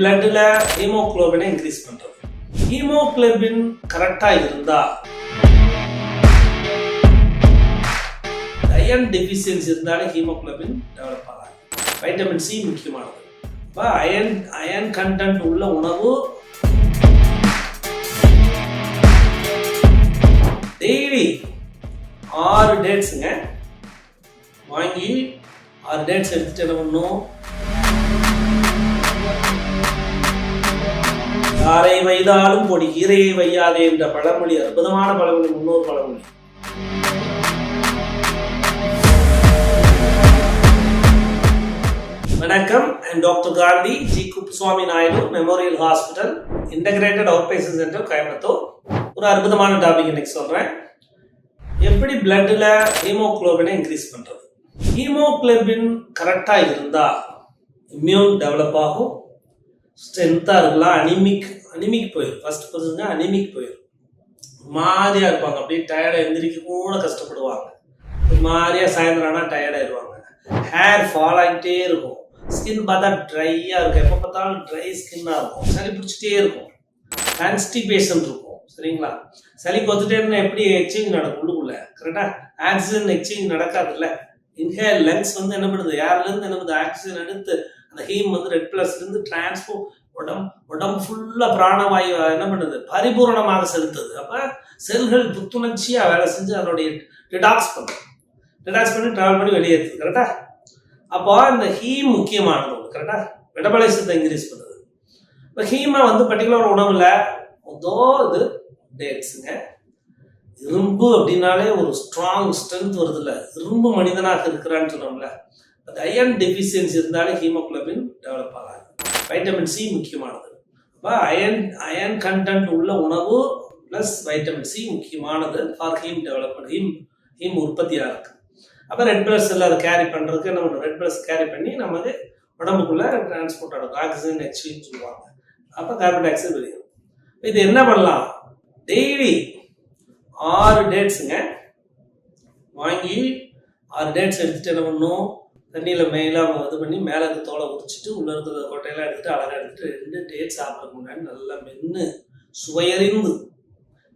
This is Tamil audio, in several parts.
பிளட்ல ஹீமோகுளோபினை இன்க்ரீஸ் பண்றது ஹீமோக்ளோபின் கரெக்டா இருந்தா அயன் டெஃபிஷியன்சி இருந்தாலே ஹீமோக்ளோபின் டெவலப் ஆகாது. வைட்டமின் சி முக்கியமானது. இப்போ அயன் அயன் கண்டென்ட் உள்ள உணவு டெய்லி ஆறு டேட்ஸுங்க வாங்கி ஆறு டேட்ஸ் எடுத்துகிட்டு என்ன பண்ணணும்? யாரை வைத்தாலும் பொடி கீரையை வையாதே என்ற பழமொழி அற்புதமான பழமொழி முன்னோர் பழமொழி. வணக்கம். And doctor Gandhi ji Kuppuswamy Naidu memorial hospital integrated outpatient centre Coimbatore ஒரு அற்புதமான டாபிக் இன்னைக்கு சொல்றேன். எப்படி பிளட்டில் ஹீமோக்ளோபினை இன்க்ரீஸ் பண்ணுறது ஹீமோக்ளோபின் கரெக்டாக இருந்தால் இம்யூன் டெவலப் ஆகும். ஸ்ட்ரென்த்தாக இருக்கலாம் அனிமிக் அனிமிக் போயிடும் ஃபர்ஸ்ட் பர்சனுங்க அனிமிக் போயிடும் மாதிரியா இருப்பாங்க. அப்படியே டயர்டாக எந்திரிக்க கூட கஷ்டப்படுவாங்க. மாதிரியாக மாதிரியா சாயந்தரம் ஆனால் டயர்டாயிருவாங்க ஹேர் ஃபால் ஆகிட்டே இருக்கும். ஸ்கின் பார்த்தா ட்ரையாக இருக்கும். எப்போ பார்த்தாலும் ட்ரை ஸ்கின்னாக இருக்கும். சளி பிடிச்சிட்டே இருக்கும். கான்ஸ்டிபேஷன் இருக்கும். சரிங்களா? சளி கொத்துட்டே இருந்தால் எப்படி எக்ஸ்சேஞ்ச் நடக்கும் உள்ளுக்குள்ள? கரெக்டாக ஆக்சிஜன் எக்ஸ்சேஞ்ச் நடக்காதுல்ல? இன்ஹேல் லங்ஸ் வந்து என்ன பண்ணுது? ஏர்லேருந்து என்ன பண்ணுது? ஆக்சிஜன் எடுத்து அந்த ஹீம் வந்து ரெட் பிளஸ்லேருந்து டிரான்ஸ்போர்ட் உடம்பு உடம்பு ஃபுல்லாக பிராணவாயு என்ன பண்ணுது? பரிபூரணமாக செலுத்துது. அப்போ செல்கள் புத்துணர்ச்சியாக வேலை செஞ்சு அதனுடைய டிடாக்ஸ் பண்ணும் டிடாக்ஸ் பண்ணி ட்ராவல் பண்ணி வெளியேற்றுது கரெக்டா அப்போ இந்த ஹீம் முக்கியமானது ஒன்று கரெக்டா மெட்டபாலிசத்தை இன்க்ரீஸ் பண்ணுது. இப்போ ஹீமை வந்து பர்டிகுலர் உணவில் மொதோ இது டேட்ஸுங்க இரும்பு அப்படின்னாலே ஒரு ஸ்ட்ராங் ஸ்ட்ரென்த் வருதுல்ல. இரும்பு மனிதனாக இருக்கிறான்னு சொன்னோம்ல. அயன் டெஃபிஷியன்சி இருந்தாலே ஹீமோகுளோபின் டெவலப் ஆகாது. வைட்டமின் சி முக்கியமானது. அப்போ அயன் அயன் கண்டென்ட் உள்ள உணவு ப்ளஸ் வைட்டமின் சி முக்கியமானது for haem development haem haem உற்பத்தியாக இருக்கு. அப்போ ரெட் பிளஸ் செல் அதை கேரி பண்ணுறதுக்கு என்ன ரெட் பிளஸ் கேரி பண்ணி நமக்கு உடம்புக்குள்ளே டிரான்ஸ்போர்ட் ஆகும். ஆக்சிஜன் எக்ஸ்சேஞ்ச் சொல்லுவாங்க. அப்போ கார்பன் டை ஆக்சைடு வெளியும் இது என்ன பண்ணலாம்? டெய்லி ஆறு டேட்ஸுங்க வாங்கி ஆறு டேட்ஸ் எடுத்துகிட்டு என்ன பண்ணணும்? தண்ணியில் மேலாக இது பண்ணி மேலே அந்த தோலை உரிச்சிட்டு உள்ளே இருக்கிற கொட்டையெல்லாம் எடுத்துட்டு அழகாக எடுத்துட்டு ரெண்டு டேட் சாப்பிட்றதுக்கு முன்னாடி நல்லா மென்று சுவையறிந்து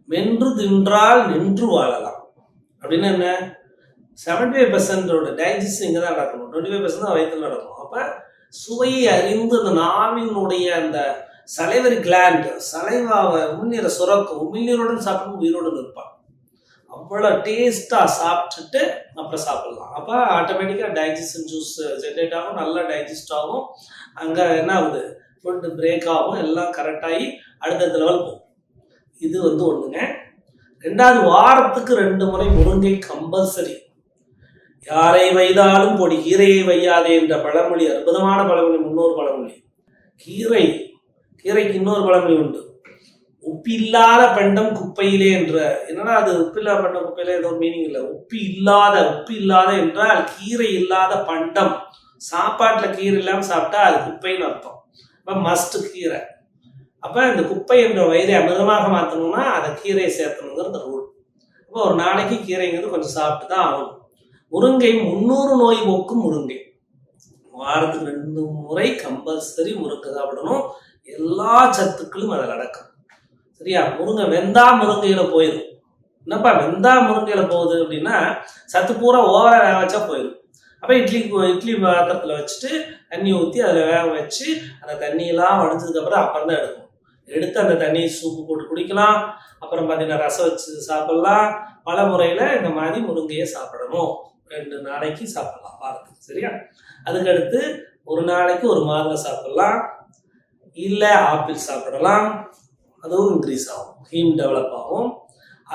மென்று தின்றால் நின்று வாழலாம். அப்படின்னு என்ன? செவன்டி ஃபைவ் பர்சன்டோட டைஜஸ்ட் இங்கே தான் நடக்கணும். டுவெண்ட்டி ஃபைவ் பர்சன்ட் தான் வயிற்றில் நடக்கணும். அப்போ சுவையை அறிந்து அந்த நாவினுடைய அந்த சலைவரி கிளாண்ட் சலைவாவை உமிழ்நீரை சுரக்கும் உமிழ்நீருடன் சாப்பிடும் உயிரோடு இருப்பான் அவ்வளோ டேஸ்ட்டாக சாப்பிட்டுட்டு அப்புறம் சாப்பிட்லாம். அப்போ ஆட்டோமேட்டிக்காக டைஜஷன் ஜூஸ் ஜென்ரேட் ஆகும் நல்லா டைஜஸ்ட் ஆகும். அங்கே என்ன ஆகுது? ஃபுட்டு பிரேக் ஆகும் எல்லாம் கரெக்டாகி அடுத்தடுத்த லெவல் போகும். இது வந்து ஒன்றுங்க ரெண்டாவது வாரத்துக்கு ரெண்டு முறை முருங்கை கம்பல்சரி யாரை வைதாலும் பொடி கீரையை வையாதே என்ற பழமொழி அற்புதமான பழமொழி முன்னோர் பழமொழி. கீரை கீரைக்கு இன்னொரு பழமொழி உண்டு. உப்பு இல்லாத பண்டம் குப்பையிலே என்ற என்னன்னா அது உப்பில்லாத பண்டம் குப்பையிலே ஏதோ ஒரு மீனிங் இல்லை. உப்பு இல்லாத உப்பு இல்லாத என்றால் கீரை இல்லாத பண்டம். சாப்பாட்டில் கீரை இல்லாமல் சாப்பிட்டா அது குப்பைன்னு அர்த்தம். அப்போ மஸ்ட் கீரை. அப்போ இந்த குப்பை என்ற வயிறை அமிர்தமாக மாற்றணும்னா அதை கீரையை சேர்த்தணுங்கிறது ரூல் அப்போ ஒரு நாளைக்கு கீரைங்கிறது கொஞ்சம் சாப்பிட்டு தான் ஆகணும். முருங்கை முந்நூறு நோய் போக்கும் முருங்கை. வாரத்துக்கு ரெண்டு முறை கம்பல்சரி முருங்கை சாப்பிடணும். எல்லா சத்துக்களும் அதில் அடக்கும். சரியா? முருங்கை வெந்தா முருங்கையில போயிடும் என்னப்பா வெந்தா முருங்கையில போகுது அப்படின்னா சத்து பூரா ஓவரா வேக வச்சா போயிடும் அப்போ இட்லி இட்லி பாத்திரத்தில் வச்சுட்டு தண்ணி ஊற்றி அதில் வேக வச்சு அந்த தண்ணியெல்லாம் வடிஞ்சதுக்கப்புறம் அப்புறம் தான் எடுக்கணும் எடுத்து அந்த தண்ணியை சூப்பு போட்டு குடிக்கலாம். அப்புறம் பார்த்தீங்கன்னா ரசம் வச்சு சாப்பிடலாம். பல முறையில் இந்த மாதிரி முருங்கையை சாப்பிடணும். ரெண்டு நாளைக்கு சாப்பிடலாம் வாரத்துக்கு சரியா? அதுக்கடுத்து ஒரு நாளைக்கு ஒரு மாதுளை சாப்பிடலாம். இல்லை ஆப்பிள் சாப்பிடலாம். அதுவும் இன்க்ரீஸ் ஆகும். ஹீம் டெவலப் ஆகும்.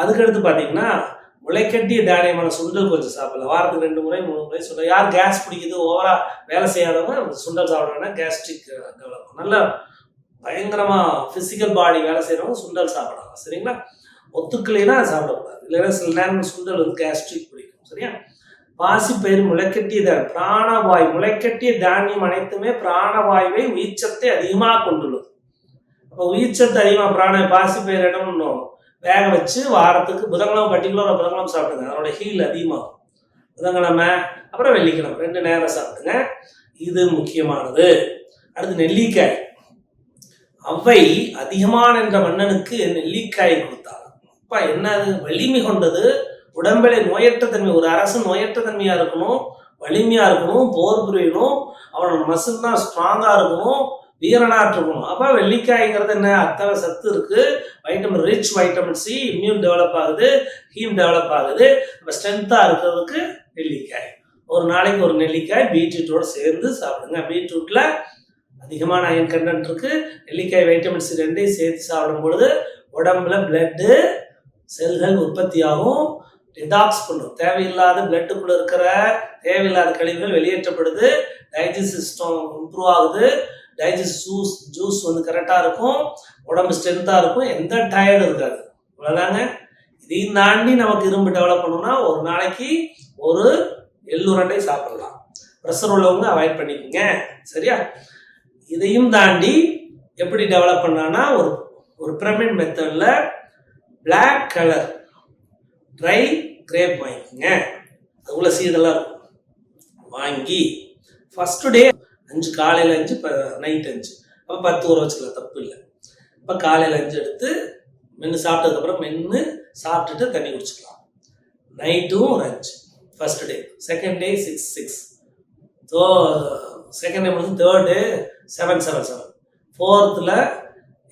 அதுக்கடுத்து பார்த்தீங்கன்னா முளைக்கட்டிய தானியமான சுண்டல் கொஞ்சம் சாப்பிடலாம். வாரத்துக்கு ரெண்டு முறை மூணு முறை சுண்டல். யார் கேஸ் பிடிக்குது ஓவரா வேலை செய்யாதவங்க சுண்டல் சாப்பிட்றாங்கன்னா கேஸ்ட்ரிக் டெவலப் ஆகும். நல்ல பயங்கரமாக ஃபிசிக்கல் பாடி வேலை செய்கிறவங்க சுண்டல் சாப்பிடலாம். சரிங்களா? ஒத்துக்கலைன்னா சாப்பிடக்கூடாது. இல்லைன்னா சில நேரம் சுண்டல் வந்து கேஸ்ட்ரிக் பிடிக்கும். சரியா? பாசிப்பயிர் முளைக்கட்டிய தான் பிராணவாயு முளைக்கட்டிய தானியம் அனைத்துமே பிராணவாயுவை உயிர்ச்சத்தை அதிகமாக கொண்டுள்ளது. உயிர் உயிர்ச்சத்து அதிகமாக பிராண பாசி பாசிப்பயிர் என்ன பண்ணணும் வேக வச்சு வாரத்துக்கு புதன்கிழமை பர்டிகுலராக புதன்கிழமை சாப்பிடுங்க. அதனோட ஹீல் அதிகமாகும். புதன்கிழமை அப்புறம் வெள்ளிக்கிழமை. ரெண்டு நேரம் சாப்பிடுங்க. இது முக்கியமானது. அடுத்து நெல்லிக்காய். அவை அதிகமான என்ற மன்னனுக்கு நெல்லிக்காய் கொடுத்தாள் அப்பா என்ன அது வலிமை கொண்டது. உடம்பிலே நோயற்ற தன்மை ஒரு அரசு நோயற்ற தன்மையா இருக்கணும் வலிமையா இருக்கணும் போர் புரியணும். அவனோட மசில் தான் ஸ்ட்ராங்கா இருக்கணும். வீரனாட்டு இருக்கணும் அப்ப வெள்ளிக்காய்ங்கிறது என்ன? அத்தனை சத்து இருக்குது vitamin rich vitamin C immune develop ஆகுது. ஹீம் டெவலப் ஆகுது. அப்ப ஸ்ட்ரென்த்தாக இருக்கிறதுக்கு நெல்லிக்காய். ஒரு நாளைக்கு ஒரு நெல்லிக்காய் பீட்ரூட்டோட சேர்ந்து சாப்பிடுங்க. பீட்ரூட்டில் அதிகமான அயன் கண்டென்ட் இருக்குது நெல்லிக்காய் வைட்டமின் சி ரெண்டையும் சேர்த்து சாப்பிடும் பொழுது உடம்புல பிளட்டு செல்கள் உற்பத்தியாகும். டிடாக்ஸ் பண்ணும். தேவையில்லாத பிளட்டுக்குள்ளே இருக்கிற தேவையில்லாத கழிவுகள் வெளியேற்றப்படுது. டைஜஸ்ட் சிஸ்டம் இம்ப்ரூவ் ஆகுது. டைஜஸ்ட் ஜூஸ் ஜூஸ் வந்து கரெக்டாக இருக்கும். உடம்பு ஸ்ட்ரென்த்தாக இருக்கும். எந்த டயர்டும் இருக்காது. இவ்வளோதாங்க இதையும் தாண்டி நமக்கு இரும்பு டெவலப் பண்ணணும்னா ஒரு நாளைக்கு ஒரு எள்ளுரண்டை சாப்பிடலாம். ப்ரெஷர் உள்ளவங்க அவாய்ட் பண்ணிக்கோங்க. சரியா? இதையும் தாண்டி எப்படி டெவலப் பண்ணான்னா ஒரு ஒரு பிரமிட் மெத்தடில் பிளாக் கலர் ட்ரை கிரேப் வாங்கிக்கோங்க. அதுக்குள்ள சீடெல்லாம் இருக்கும். வாங்கி ஃபஸ்ட்டு டே அஞ்சு காலையில் அஞ்சு இப்போ நைட் அஞ்சு. அப்போ பத்து ஊற வச்சுக்கலாம் தப்பு இல்லை இப்போ காலையில் அஞ்சு எடுத்து மென்று சாப்பிட்டதுக்கப்புறம் மென்று சாப்பிட்டுட்டு தண்ணி குடிச்சுக்கலாம். நைட்டும் ஒரு அஞ்சு. First day second day six six so second day முடிஞ்சு third day seven seven seven ஃபோர்த்தில்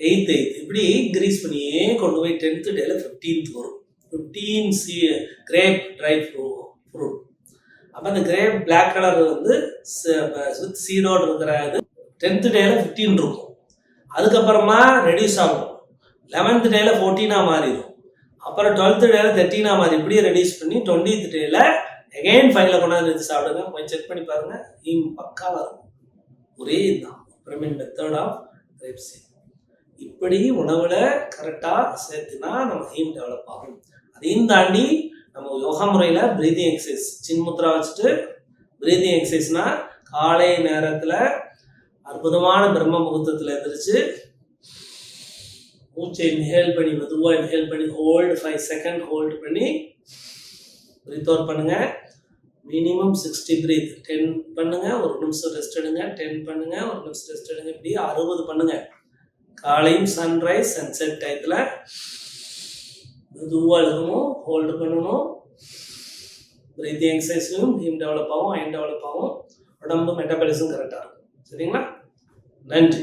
eight eight இப்படி இன்க்ரீஸ் பண்ணியே கொண்டு போய் டென்த்து டேல ஃபிஃப்டீன்த் வரும். Fifteen C grape dry fruit அப்போ அந்த கிரே பிளாக் கலர் வந்து வித் சீரோடு இருக்கிற இது டென்த்து டேல ஃபிஃப்டீன் இருக்கும். அதுக்கப்புறமா ரெடியூஸ் ஆகும். லெவன்த் டேல ஃபோர்டீனாக மாறிடும். அப்புறம் டுவெல்த்து டேல தேர்ட்டீனாக மாறி இப்படியே ரெடியூஸ் பண்ணி டுவெண்ட்டீத் டேல எகைன் ஃபைவ்ல கொண்டாந்து வச்சு சாப்பிடுங்க. கொஞ்சம் செக் பண்ணி பாருங்க. ஹீம் பக்காவாக இருக்கும் ஒரே இதுதான். பிரமின் மெத்தட் ஆஃப் கிரேப்ஸ் இப்படி உணவுல கரெக்டாக சேர்த்துனா நம்ம ஹீம் டெவலப் ஆகும். அதையும் தாண்டி நம்ம யோகா முறையில் பிரீதிங் எக்ஸசைஸ் சின்முத்ரா வச்சுட்டு பிரீதிங் எக்ஸசைஸ்னா காலை நேரத்தில் அற்புதமான பிரம்ம முகூர்த்தத்தில் எந்திரிச்சு மூச்சை இன்ஹேல் பண்ணி மெதுவாக இன்ஹேல் பண்ணி ஹோல்டு ஃபைவ் செகண்ட் ஹோல்டு பண்ணி பிரீத் அவுட் பண்ணுங்க. மினிமம் சிக்ஸ்டி ப்ரீத் டென் பண்ணுங்க ஒரு நிமிஷம் ரெஸ்ட் எடுங்க. டென் பண்ணுங்க ஒரு நிமிஷம் ரெஸ்ட் எடுங்க. இப்படி அறுபது பண்ணுங்க. காலையும் சன்ரைஸ் சன்செட் டயத்தில் மெதுவாக இருக்கணும் ஹோல்டு பண்ணணும். பிரீத்திங் எக்ஸசைஸும் ஹீம் டெவலப் ஆகும் அயன் டெவலப் ஆகும். உடம்பு மெட்டபாலிசம் கரெக்டாக இருக்கும். சரிங்களா? நன்றி.